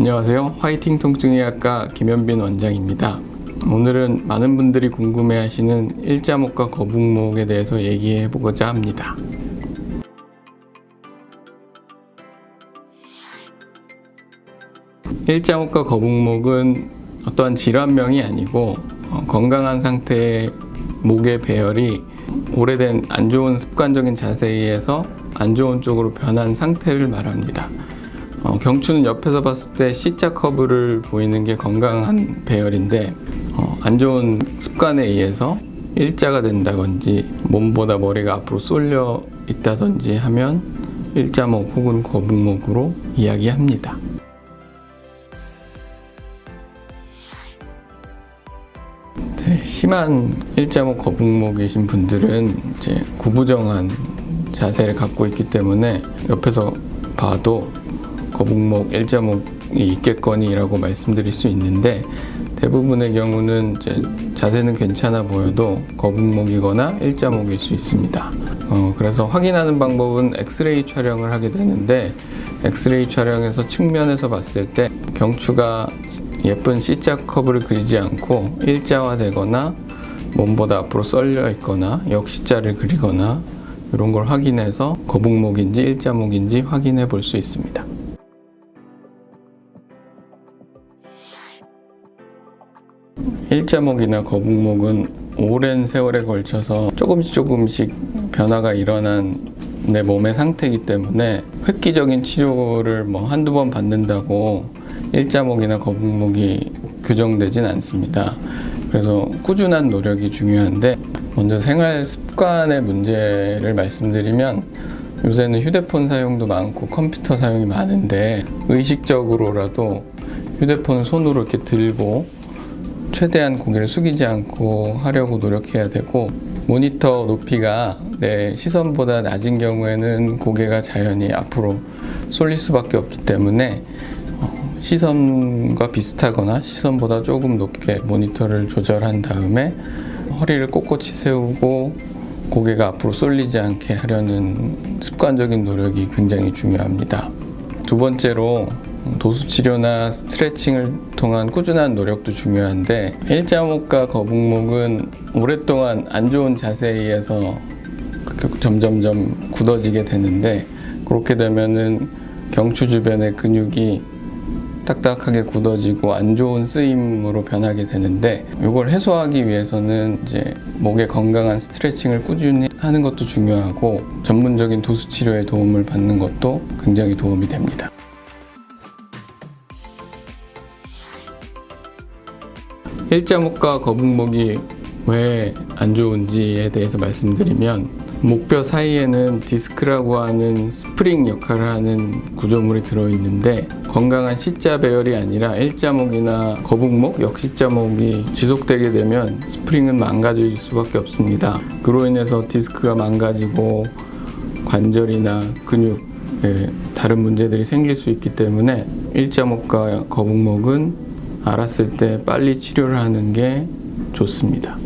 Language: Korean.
안녕하세요. 화이팅 통증의학과 김현빈 원장입니다. 오늘은 많은 분들이 궁금해하시는 일자목과 거북목에 대해서 얘기해 보고자 합니다. 일자목과 거북목은 어떠한 질환명이 아니고 어, 건강한 상태의 목의 배열이 오래된 안 좋은 습관적인 자세에 의해서 안 좋은 쪽으로 변한 상태를 말합니다. 어, 경추는 옆에서 봤을 때 C자 커브를 보이는 게 건강한 배열인데 어, 안 좋은 습관에 의해서 일자가 된다든지 몸보다 머리가 앞으로 쏠려 있다든지 하면 일자목 혹은 거북목으로 이야기합니다. 네, 심한 일자목 거북목이신 분들은 이제 구부정한 자세를 갖고 있기 때문에 옆에서 봐도 거북목, 일자목이 있겠거니라고 말씀드릴 수 있는데 대부분의 경우는 자세는 괜찮아 보여도 거북목이거나 일자목일 수 있습니다. 어, 그래서 확인하는 방법은 엑스레이 촬영을 하게 되는데 엑스레이 촬영에서 측면에서 봤을 때 경추가 예쁜 C자 커브를 그리지 않고 일자화되거나 몸보다 앞으로 썰려 있거나 역시자를 그리거나 이런 걸 확인해서 거북목인지 일자목인지 확인해 볼 수 있습니다. 일자목이나 거북목은 오랜 세월에 걸쳐서 조금씩 조금씩 변화가 일어난 내 몸의 상태이기 때문에 획기적인 치료를 뭐 한두 번 받는다고 일자목이나 거북목이 교정되진 않습니다. 그래서 꾸준한 노력이 중요한데 먼저 생활 습관의 문제를 말씀드리면 요새는 휴대폰 사용도 많고 컴퓨터 사용이 많은데 의식적으로라도 휴대폰을 손으로 이렇게 들고 최대한 고개를 숙이지 않고 하려고 노력해야 되고 모니터 높이가 내 시선보다 낮은 경우에는 고개가 자연히 앞으로 쏠릴 수밖에 없기 때문에 어, 시선과 비슷하거나 시선보다 조금 높게 모니터를 조절한 다음에 허리를 꼿꼿이 세우고 고개가 앞으로 쏠리지 않게 하려는 습관적인 노력이 굉장히 중요합니다. 두 번째로 도수 치료나 스트레칭을 통한 꾸준한 노력도 중요한데 일자목과 거북목은 오랫동안 안 좋은 자세에 의해서 점점점 굳어지게 되는데 그렇게 되면은 경추 주변의 근육이 딱딱하게 굳어지고 안 좋은 쓰임으로 변하게 되는데 이걸 해소하기 위해서는 이제 목의 건강한 스트레칭을 꾸준히 하는 것도 중요하고 전문적인 도수 치료의 도움을 받는 것도 굉장히 도움이 됩니다. 일자목과 거북목이 왜 안 좋은지에 대해서 말씀드리면 목뼈 사이에는 디스크라고 하는 스프링 역할을 하는 구조물이 들어있는데 건강한 C자 배열이 아니라 일자목이나 거북목, 역시자목이 지속되게 되면 스프링은 망가질 수밖에 없습니다. 그로 인해서 디스크가 망가지고 관절이나 근육에 다른 문제들이 생길 수 있기 때문에 일자목과 거북목은 알았을 때 빨리 치료를 하는 게 좋습니다.